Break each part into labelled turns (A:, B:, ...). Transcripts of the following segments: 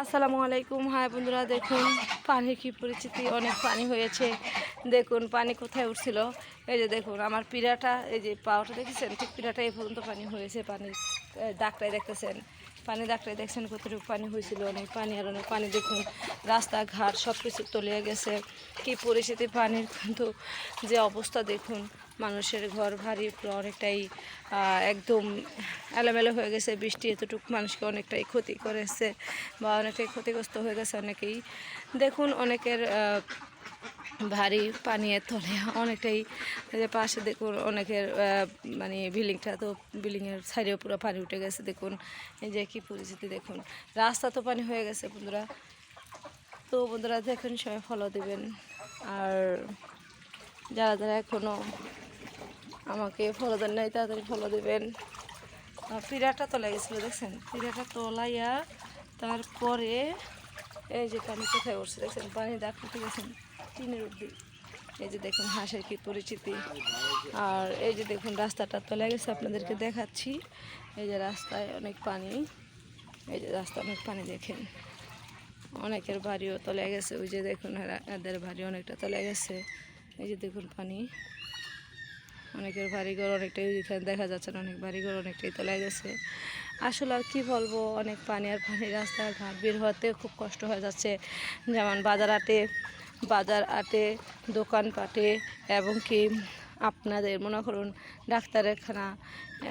A: আসসালামু আলাইকুম। হাই বন্ধুরা, দেখুন পানির কি পরিস্থিতি, অনেক পানি হয়েছে। দেখুন, পানি কোথায় উঠছিল? এই যে দেখুন, আমার পিড়াটা, এই যে পাওয়াটা, দেখেছেন? ঠিক পিড়াটা এই পর্যন্ত পানি হয়েছে পানির। দাগটাই দেখতেছেন। পানি দাগটাই দেখছেন কতটুকু পানি হয়েছিল, অনেক পানি, আর অনেক পানি দেখুন, রাস্তাঘাট সব কিছু তলিয়ে গেছে। কি পরিস্থিতি পানির, কিন্তু যে অবস্থা দেখুন, মানুষের ঘর ভারী অনেকটাই একদম এলোমেলো হয়ে গেছে। বৃষ্টি এতটুকু মানুষকে অনেকটাই ক্ষতি করেছে বা অনেকটাই ক্ষতিগ্রস্ত হয়ে গেছে অনেকেই। দেখুন, অনেকের ভারী পানির তলে অনেকটাই পাশে দেখুন অনেকের মানে বিল্ডিংটা তো বিল্ডিংয়ের সাইডেও পুরো পানি উঠে গেছে। দেখুন, এই যে কী পরিস্থিতি দেখুন। রাস্তা তো পানি হয়ে গেছে বন্ধুরা। তো বন্ধুরা দেখুন, সবাই ফলো দেবেন। আর যারা যারা এখনও আমাকে ফলো দেন নাই তাড়াতাড়ি ফলো দেবেন। পিড়াটা তোলা গেছিল, দেখছেন? পিড়াটা তোলাইয়া তারপরে এই যে পানি কোথায় উঠছে দেখছেন? পানি দাগ উঠে গেছেন টিনের উঠবি এই যে দেখুন হাঁসের কি পরিচিতি। আর এই যে দেখুন রাস্তাটা তোলা গেছে আপনাদেরকে দেখাচ্ছি। এই যে রাস্তায় অনেক পানি। এই যে রাস্তা অনেক পানি দেখেন। অনেকের বাড়িও তলে গেছে ওই যে দেখুন এদের বাড়ি অনেকটা তলে গেছে এই যে দেখুন পানি। অনেকের বাড়িঘর অনেকটাই এখানে দেখা যাচ্ছে না, অনেক বাড়িঘর অনেকটাই তলে গেছে। আসলে আর কী বলব, অনেক পানি আর পানি রাস্তাঘাট বের হতে খুব কষ্ট হয়ে যাচ্ছে। যেমন বাজার আটে বাজার আটে দোকানপাটে এবং কি আপনাদের মনে করুন ডাক্তারখানা,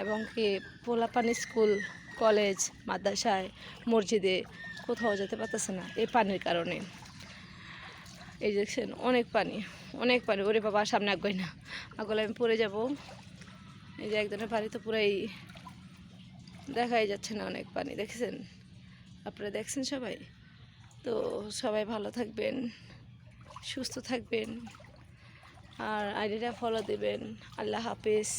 A: এবং কি পোলাপানি স্কুল, কলেজ, মাদ্রাসায়, মসজিদে কোথাও যেতে পারতেছে না এই পানির কারণে। এই দেখছেন, অনেক পানি অনেক পানি। ওরে বাবা সামনে আগে না। আগলে আমি পড়ে যাব। এই যে একজনের বাড়ি তো পুরাই দেখাই যাচ্ছে না অনেক পানি, দেখেছেন? আপনারা দেখছেন সবাই? তো সবাই ভালো থাকবেন, সুস্থ থাকবেন, আর আইডিটা ফলো দেবেন। আল্লাহ হাফেজ।